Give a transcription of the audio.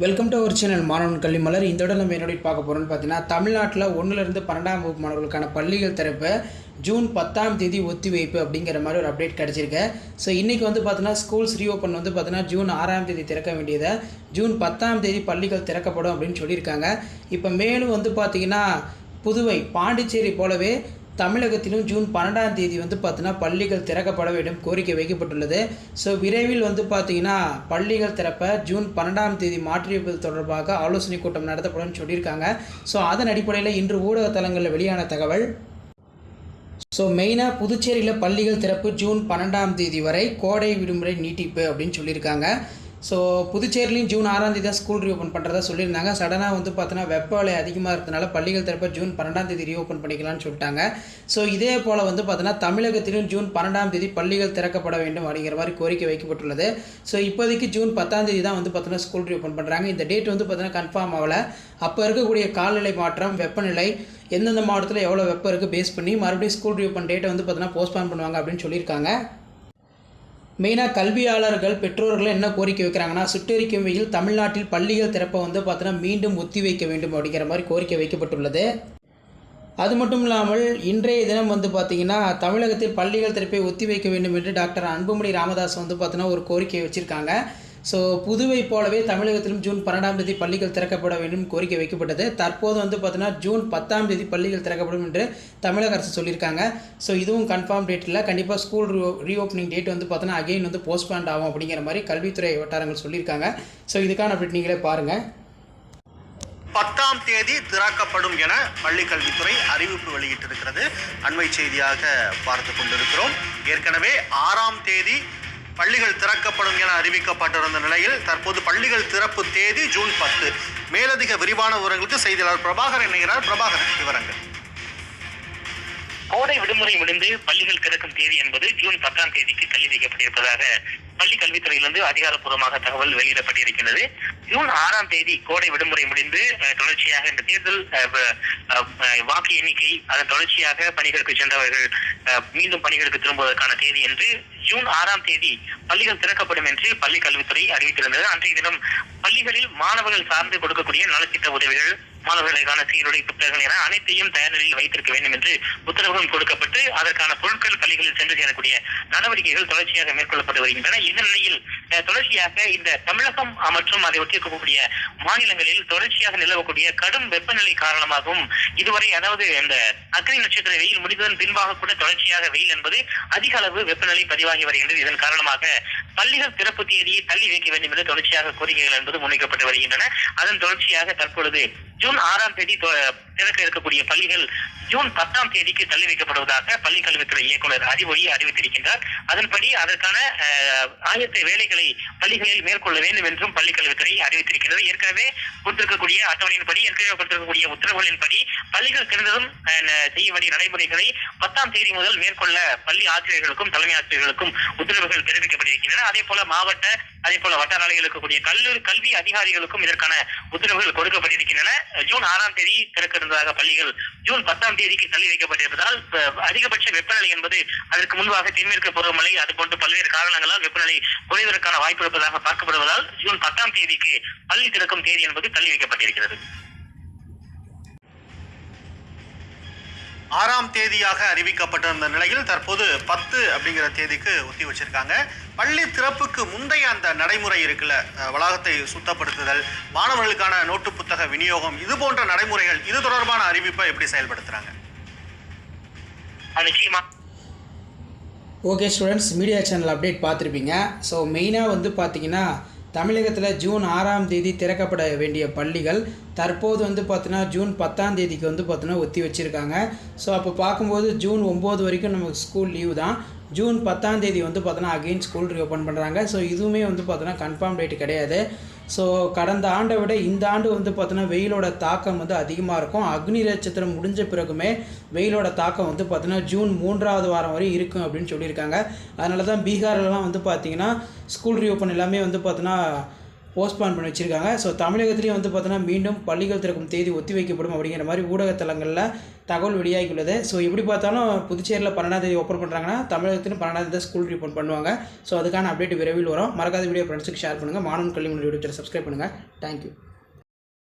Welcome to our channel மாணவன் கல்வி மலர் இந்த விட நம்ம என்னோட பார்க்க போகிறோம்னு பார்த்தீங்கன்னா தமிழ்நாட்டில் ஒன்றுலேருந்து பன்னெண்டாம் வகுப்பு மாணவர்களுக்கான பள்ளிகள் திறப்பு ஜூன் பத்தாம் தேதி ஒத்திவைப்பு அப்படிங்கிற மாதிரி ஒரு அப்டேட் கிடச்சிருக்கு. ஸோ இன்றைக்கி வந்து பார்த்தீங்கன்னா ஸ்கூல்ஸ் ரீஓப்பன் வந்து பார்த்தீங்கன்னா ஜூன் ஆறாம் தேதி திறக்க வேண்டியதை ஜூன் பத்தாம் தேதி பள்ளிகள் திறக்கப்படும் அப்படின்னு சொல்லியிருக்காங்க. இப்போ மேலும் வந்து பார்த்திங்கன்னா புதுவை பாண்டிச்சேரி போலவே தமிழகத்திலும் ஜூன் பன்னெண்டாம் தேதி வந்து பார்த்தீங்கன்னா பள்ளிகள் திறக்கப்பட வேண்டும் கோரிக்கை வைக்கப்பட்டுள்ளது. ஸோ விரைவில் வந்து பார்த்தீங்கன்னா பள்ளிகள் திறப்ப ஜூன் பன்னெண்டாம் தேதி மாற்றியது தொடர்பாக ஆலோசனை கூட்டம் நடத்தப்படும் சொல்லியிருக்காங்க. ஸோ அதன் அடிப்படையில் இன்று ஊடக தளங்களில் வெளியான தகவல். ஸோ மெயினாக புதுச்சேரியில் பள்ளிகள் திறப்பு ஜூன் பன்னெண்டாம் தேதி வரை கோடை விடுமுறை நீட்டிப்பு அப்படின்னு சொல்லியிருக்காங்க. ஸோ புதுச்சேரிலையும் ஜூன் ஆறாம் தேதி தான் ஸ்கூல் ரீஓப்பன் பண்ணுறதா சொல்லியிருந்தாங்க. சடனாக வந்து பார்த்தோன்னா வெப்ப அலை அதிகமாக இருக்கிறதுனால பள்ளிகள் திறப்ப ஜூன் பன்னெண்டாம் தேதி ரீஓப்பன் பண்ணிக்கலாம்னு சொல்லிட்டாங்க. ஸோ இதே போல் வந்து பார்த்தோன்னா தமிழகத்திலும் ஜூன் பன்னெண்டாம் தேதி பள்ளிகள் திறக்கப்பட வேண்டும் அப்படிங்கிற மாதிரி கோரிக்கை வைக்கப்பட்டுள்ளது. ஸோ இப்போதைக்கு ஜூன் பத்தாம் தேதி தான் வந்து பார்த்தோன்னா ஸ்கூல் ரீஓப்பன் பண்ணுறாங்க இந்த டேட் வந்து பார்த்தோன்னா கன்ஃபார்ம் ஆகலை. அப்போ இருக்கக்கூடிய காலநிலை மாற்றம் வெப்பநிலை எந்தெந்த மாவட்டத்தில் எவ்வளோ வெப்பம் இருக்குது பேஸ் பண்ணி மறுபடியும் ஸ்கூல் ரீஓப்பன் டேட்டை வந்து பார்த்தோன்னா போஸ்ட்பான் பண்ணுவாங்க அப்படின்னு சொல்லியிருக்காங்க. மெயினாக கல்வியாளர்கள் பெற்றோர்கள் என்ன கோரிக்கை வைக்கிறாங்கன்னா சுட்டெரிக்கும் தமிழ்நாட்டில் பள்ளிகள் திறப்பை வந்து பார்த்தோன்னா மீண்டும் ஒத்தி வைக்க வேண்டும் அப்படிங்கிற மாதிரி கோரிக்கை வைக்கப்பட்டுள்ளது. அது மட்டும் இல்லாமல் இன்றைய தினம் வந்து பார்த்திங்கன்னா தமிழகத்தில் பள்ளிகள் திறப்பை ஒத்தி வைக்க வேண்டும் என்று டாக்டர் அன்புமணி ராமதாஸ் வந்து பார்த்தீங்கன்னா ஒரு கோரிக்கை வச்சுருக்காங்க. ஸோ புதுவை போலவே தமிழகத்திலும் ஜூன் பன்னெண்டாம் தேதி பள்ளிகள் திறக்கப்பட வேண்டும் கோரிக்கை வைக்கப்பட்டது. தற்போது வந்து பார்த்தீங்கன்னா ஜூன் பத்தாம் தேதி பள்ளிகள் திறக்கப்படும் என்று தமிழக அரசு சொல்லியிருக்காங்க. ஸோ இதுவும் கன்ஃபார்ம் டேட் இல்லை. கண்டிப்பாக ஸ்கூல் ரீ ரீஓப்பனிங் டேட் வந்து பார்த்தோன்னா அகைன் வந்து போஸ்ட்பாண்ட் ஆகும் அப்படிங்கிற மாதிரி கல்வித்துறை வட்டாரங்கள் சொல்லியிருக்காங்க. ஸோ இதுக்கான அப்டேட் நீங்களே பாருங்கள் பத்தாம் தேதி திறக்கப்படும் என பள்ளி கல்வித்துறை அறிவிப்பு வெளியிட்டிருக்கிறது. அண்மை செய்தியாக பார்த்து கொண்டிருக்கிறோம். ஏற்கனவே ஆறாம் தேதி பள்ளிகள் திறக்கப்படும் என அறிவிக்கப்பட்டிருந்த நிலையில் தற்போது பள்ளிகள் திறப்பு தேதி ஜூன் பத்து. மேலதிக விரிவான விவரங்களுக்கு செய்தியாளர் பிரபாகர் இணைகிறார். பிரபாகரன் விவரங்கள். கோடை விடுமுறை முடிந்து பள்ளிகள் திறக்கும் தேதி என்பது ஜூன் பத்தாம் தேதிக்கு தள்ளி வைக்கப்பட்டிருப்பதாக பள்ளி கல்வித்துறையிலிருந்து அதிகாரப்பூர்வமாக தகவல் வெளியிடப்பட்டிருக்கிறது ஜூன் ஆறாம் தேதி கோடை விடுமுறை முடிந்து தொடர்ச்சியாக இந்த தேர்தல் வாக்கு எண்ணிக்கை அதன் தொடர்ச்சியாக பணிகளுக்கு சென்றவர்கள் அஹ், மீண்டும் பணிகளுக்கு திரும்புவதற்கான தேதி என்று ஜூன் ஆறாம் தேதி பள்ளிகள் திறக்கப்படும் என்று பள்ளி கல்வித்துறை அறிவித்திருந்தது. அன்றைய தினம் பள்ளிகளில் மாணவர்கள் சார்ந்து கொடுக்கக்கூடிய நலத்திட்ட உதவிகள் மாணவர்களுக்கான சீருடை புத்தகங்கள் என அனைத்தையும் தயார் நிலையில் வைத்திருக்க வேண்டும் என்று உத்தரவுகளும் கொடுக்கப்பட்டு அதற்கான பொருட்கள் பள்ளிகளில் சென்று சேரக்கூடிய நடவடிக்கைகள் தொடர்ச்சியாக மேற்கொள்ளப்பட்டு வருகின்றன. இந்த நிலையில் தொடர்ச்சியாக இந்த தமிழகம் மற்றும் அதை ஒட்டியிருக்கக்கூடிய மாநிலங்களில் தொடர்ச்சியாக நிலவக்கூடிய கடும் வெப்பநிலை காரணமாகவும் இதுவரை அதாவது இந்த அக்னி நட்சத்திர வெயில் முடிந்ததன் பின்பாக கூட தொடர்ச்சியாக வெயில் என்பது அதிக அளவு வெப்பநிலை பதிவாகி வருகின்றது. இதன் காரணமாக பள்ளிகள் திறப்பு தேதியை தள்ளி வைக்க வேண்டும் என்று தொடர்ச்சியாக கோரிக்கைகள் என்பது முன்வைக்கப்பட்டு வருகின்றன. அதன் தொடர்ச்சியாக தற்பொழுது ஜூன் ஆறாம் தேதி திறக்க இருக்கக்கூடிய பள்ளிகள் ஜூன் பத்தாம் தேதிக்கு தள்ளி வைக்கப்படுவதாக பள்ளி கல்வித்துறை இயக்குனர் அறிவொழி அறிவித்திருக்கின்றார். அதன்படி அதற்கான ஆயத்த வேலைகளை பள்ளிகளில் மேற்கொள்ள வேண்டும் என்றும் பள்ளி கல்வித்துறை அறிவித்திருக்கிறது. ஏற்கனவே கொடுத்திருக்கக்கூடிய அட்டவணையின்படி ஏற்கனவே கொடுத்திருக்கக்கூடிய உத்தரவுகளின்படி பள்ளிகள் திறந்ததும் செய்ய வேண்டிய நடைமுறைகளை பத்தாம் தேதி முதல் மேற்கொள்ள பள்ளி ஆசிரியர்களுக்கும் தலைமை ஆசிரியர்களுக்கும் உத்தரவுகள் தெரிவிக்கப்பட்டிருக்கின்றன. அதே போல மாவட்ட அதே போல வட்டார அளவில் இருக்கக்கூடிய கல்லூரி கல்வி அதிகாரிகளுக்கும் இதற்கான உத்தரவுகள் கொடுக்கப்பட்டிருக்கின்றன. ஜூன் ஆறாம் தேதி திறக்க இருந்ததாக பள்ளிகள் ஜூன் பத்தாம் தேதிக்கு தள்ளி வைக்கப்பட்டிருப்பதால் அதிகபட்ச வெப்பநிலை என்பது அதற்கு முன்பாக தென்மேற்கு பருவமழை அதுபோன்று பல்வேறு காரணங்களால் வெப்பநிலை குறைவதற்கான வாய்ப்பு இருப்பதாக பார்க்கப்படுவதால் ஜூன் பத்தாம் தேதிக்கு பள்ளி திறக்கும் தேதி என்பது தள்ளி வைக்கப்பட்டிருக்கிறது. ஆறாம் தேதியாக அறிவிக்கப்பட்டிருந்த நிலையில் தற்போது பத்து அப்படிங்கிற தேதிக்கு ஒத்தி வச்சிருக்காங்க. பள்ளி திறப்புக்கு முந்தைய அந்த நடைமுறை இருக்குல்ல வளாகத்தை சுத்தப்படுத்துதல் மாணவர்களுக்கான நோட்டு புத்தக விநியோகம் இது போன்ற நடைமுறைகள் இது தொடர்பான அறிவிப்பை எப்படி செயல்படுத்துறாங்க? Okay students media channel update பார்த்துருப்பீங்க. ஸோ மெயினாக வந்து பார்த்தீங்கன்னா தமிழகத்தில் ஜூன் ஆறாம் தேதி திறக்கப்பட வேண்டிய பள்ளிகள் தற்போது வந்து பார்த்தீங்கன்னா ஜூன் பத்தாம் தேதிக்கு வந்து பார்த்தீங்கன்னா ஒத்தி வச்சுருக்காங்க. ஸோ அப்போ பார்க்கும்போது ஜூன் ஒம்பது வரைக்கும் நமக்கு ஸ்கூல் லீவு தான். ஜூன் பத்தாம் தேதி வந்து பார்த்தோன்னா அகெயின் ஸ்கூல் ரீஓப்பன் பண்ணுறாங்க ஸோ இதுவுமே வந்து பார்த்தோன்னா கன்ஃபார்ம் டேட் கிடையாது. ஸோ கடந்த ஆண்டை விட இந்த ஆண்டு வந்து பார்த்தோன்னா வெயிலோட தாக்கம் வந்து அதிகமாக இருக்கும். அக்னி நட்சத்திரம் முடிஞ்ச பிறகுமே வெயிலோட தாக்கம் வந்து பார்த்தோன்னா ஜூன் மூன்றாவது வாரம் வரை இருக்கும் அப்படின்னு சொல்லியிருக்காங்க. அதனால தான் பீகார்லலாம் வந்து பார்த்திங்கன்னா ஸ்கூல் ரீஓப்பன் எல்லாமே வந்து பார்த்தோன்னா போஸ்ட்பான் பண்ணி வச்சுருக்காங்க. ஸோ தமிழகத்திலையும் வந்து பார்த்தோன்னா மீண்டும் பள்ளிகள் திறக்கும் தேதி ஒத்தி வைக்கப்படும் அப்படிங்கிற மாதிரி ஊடகத்தலங்களில் தகவல் வெளியாகியுள்ளது. ஸோ எப்படி பார்த்தாலும் புதுச்சேரியில் பன்னெண்டாம் தேதி ஓப்பன் பண்ணுறாங்கன்னா தமிழகத்திலும் பன்னெண்டாம் தேதி ஸ்கூல் ரீபோன் பண்ணுவாங்க. ஸோ அதுக்கான அப்டேட் விரைவில் வரும். மறக்காத வீடியோ ஃப்ரெண்ட்ஸுக்கு ஷேர் பண்ணுங்கள் மாணவன் கல்வி யூடியூப் சப்ஸ்கிரைப் பண்ணுங்கள் தேங்க்யூ